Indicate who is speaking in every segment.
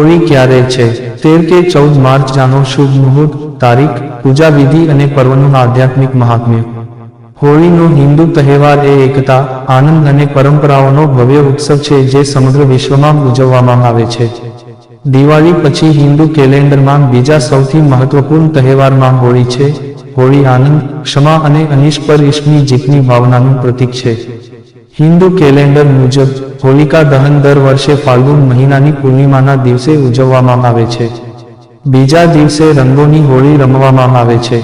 Speaker 1: હોળી ક્યારે છે? તેર કે ચૌદ માર્ચ જાનો શુભ મુહૂર્ત, તારીખ, પૂજા વિધિ અને પર્વનું આધ્યાત્મિક મહાત્મ્ય. હોળીનો હિન્દુ તહેવાર એ એકતા, આનંદ અને પરંપરાઓનો ભવ્ય ઉત્સવ છે જે સમગ્ર વિશ્વમાં ઉજવવામાં આવે છે. દિવાળી પછી હિન્દુ કેલેન્ડરમાં બીજા સૌથી મહત્વપૂર્ણ તહેવારમાં હોળી છે. હોળી આનંદ, ક્ષમા અને અનિષ્પર ઈશ્વની જીતની ભાવનાનું પ્રતીક છે. હિન્દુ કેલેન્ડર મુજબ હોલિકા દહન દર વર્ષે ફાલ્ગુન મહિનાની પૂર્ણિમાના દિવસે ઉજવવામાં આવે છે. બીજા દિવસે રંગોની હોળી રમવામાં આવે છે.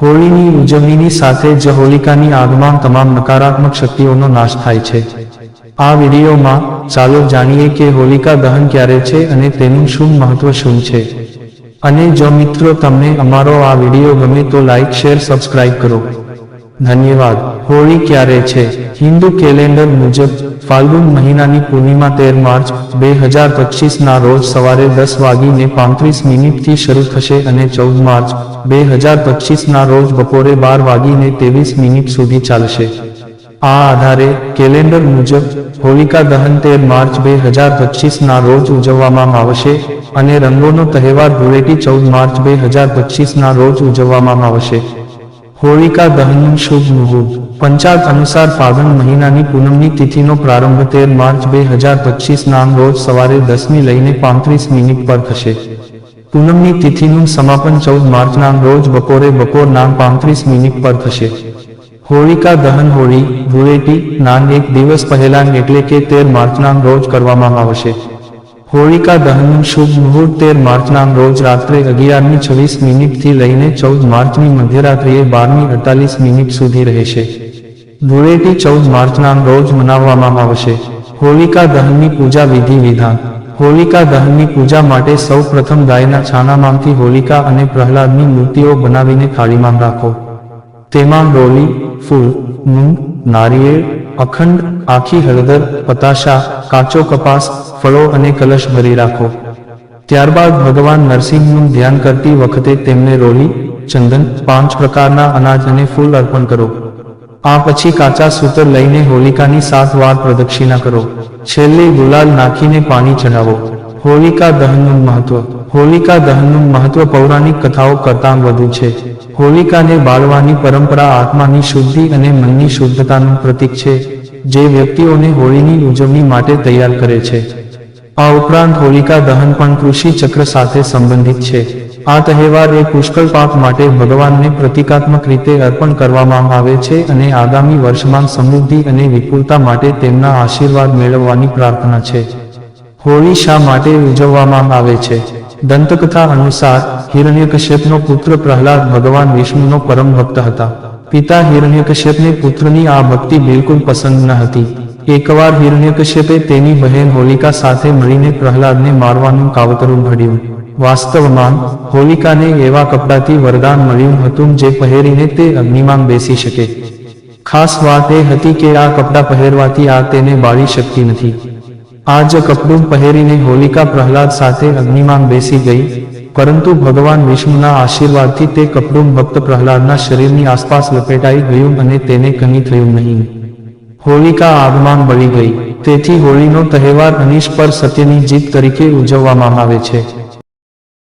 Speaker 1: હોળીની ઉજવણીની સાથે જ હોલિકાની આગમાં તમામ નકારાત્મક શક્તિઓનો નાશ થાય છે. આ વિડીયોમાં ચાલો જાણીએ કે હોલિકા દહન ક્યારે છે અને તેનું શું મહત્વ શું છે. અને જો મિત્રો તમને અમારો આ વીડિયો ગમે તો લાઈક, શેર, સબસ્ક્રાઇબ કરો. ધન્યવાદ. હોળી ક્યારે છે? હિન્દુ કેલેન્ડર મુજબ ફાલ્ગુન મહિનાની પૂર્ણિમા તેર માર્ચ બે હજાર પચીસના રોજ સવારે દસ વાગીને પાંત્રીસ મિનિટથી શરૂ થશે અને ચૌદ માર્ચ બે હજાર પચીસના રોજ બપોરે બાર વાગીને ત્રેવીસ મિનિટ સુધી ચાલશે. આ આધારે કેલેન્ડર મુજબ હોલિકા દહન તેર માર્ચ બે હજાર પચીસના રોજ ઉજવવામાં આવશે અને રંગોનો તહેવાર ધૂળેટી ચૌદ માર્ચ બે હજાર પચીસના રોજ ઉજવવામાં આવશે. હોળિકા દહનનું શુભ મુહૂર્ત. પંચાગ અનુસાર ફાગણ મહિનાની પૂનમની તિથિનો પ્રારંભ તેર માર્ચ બે હજાર પચીસ નામ રોજ સવારે દસમી લઈને પાંત્રીસ મિનિટ પર થશે. પૂનમની તિથિનું સમાપન ચૌદ માર્ચના રોજ બપોરે બપોર નામ પાંત્રીસ મિનિટ પર થશે. હોળિકા દહન હોળી, ધૂળેટી નાન એક દિવસ પહેલા એટલે કે તેર માર્ચના રોજ કરવામાં આવશે. હોળિકા દહનનું શુભ મુહૂર્ત તેર માર્ચના રોજ રાત્રે અગિયારની છવ્વીસ મિનિટથી લઈને ચૌદ માર્ચની મધ્યરાત્રિએ બારમી અડતાલીસ મિનિટ સુધી રહેશે. ધૂળેટી ચૌદ માર્ચના રોજ મનાવવામાં આવશે. હોલિકા દહનની પૂજા વિધિ વિધાન. હોલિકા દહનની પૂજા માટે સૌ પ્રથમ ગાયના છાનામાંથી હોલિકા અને પ્રહલાદની મૂર્તિઓ બનાવીને થાળીમાં રાખો. તેમાં ડોલી, ફૂલ, મૂંગ, નારિયેળ, અખંડ, આખી હળદર, પતાશા, કાચો કપાસ, ફળો અને કલશ ભરી રાખો. ત્યારબાદ ભગવાન નરસિંહનું ધ્યાન કરતી વખતે તેમને રોલી, ચંદન, પાંચ પ્રકારના અનાજ અને ફૂલ અર્પણ કરો. આ પછી કાચા સૂતર લઈને હોલિકાની સાત વાર પ્રદક્ષિણા કરો. છેલ્લે ગુલાલ નાખીને પાણી ચઢાવો. હોલિકા દહનનું મહત્વ. હોલિકા દહનનું મહત્વ પૌરાણિક કથાઓ કરતાં વધુ છે. હોલિકાને બાળવાની પરંપરા આત્માની શુદ્ધિ અને મનની શુદ્ધતાનું પ્રતીક છે, જે વ્યક્તિઓને હોળીની ઉજવણી માટે તૈયાર કરે છે. આ ઉપરાંત હોલિકા દહન પણ કૃષિ ચક્ર સાથે સંબંધિત છે. આ તહેવાર એ પુષ્કળ પાક માટે ભગવાનને પ્રતિકાત્મક રીતે અર્પણ કરવામાં આવે છે અને આગામી વર્ષમાં સમૃદ્ધિ અને વિપુલતા માટે તેમના આશીર્વાદ મેળવવાની પ્રાર્થના છે. હોળી શા માટે ઉજવવામાં આવે છે? દંતકથા અનુસાર હિરણ્યકશ્યપનો પુત્ર પ્રહલાદ ભગવાન વિષ્ણુનો પરમ ભક્ત હતા. પિતા હિરણ્યકશ્યપને પુત્રની આ ભક્તિ બિલકુલ પસંદ ન હતી. એકવાર હિરણ્યકશ્યપે તેની બહેન હોલિકા સાથે મળીને પ્રહલાદને મારવાનું કાવતરું ઘડ્યું વાસ્તવમાં હોલિકાને એવા કપડાથી વરદાન મળ્યું હતું જે પહેરીને તે અગ્નિમાં બેસી શકે. ખાસ વાત એ હતી કે આ કપડાં પહેરવાથી આ તેને બાળી શકતી નથી. આ જ કપડું પહેરીને હોલિકા પ્રહલાદ સાથે અગ્નિમાં બેસી ગઈ, પરંતુ ભગવાન વિષ્ણુના આશીર્વાદથી તે કપડું ભક્ત પ્રહલાદના શરીરની આસપાસ લપેટાઈ ગયું અને તેને કંઈ થયું નહીં. હોલિકા આગમાં બળી ગઈ. તેથી હોળીનો તહેવાર અનિશ પર સત્યની જીત તરીકે ઉજવવામાં આવે છે.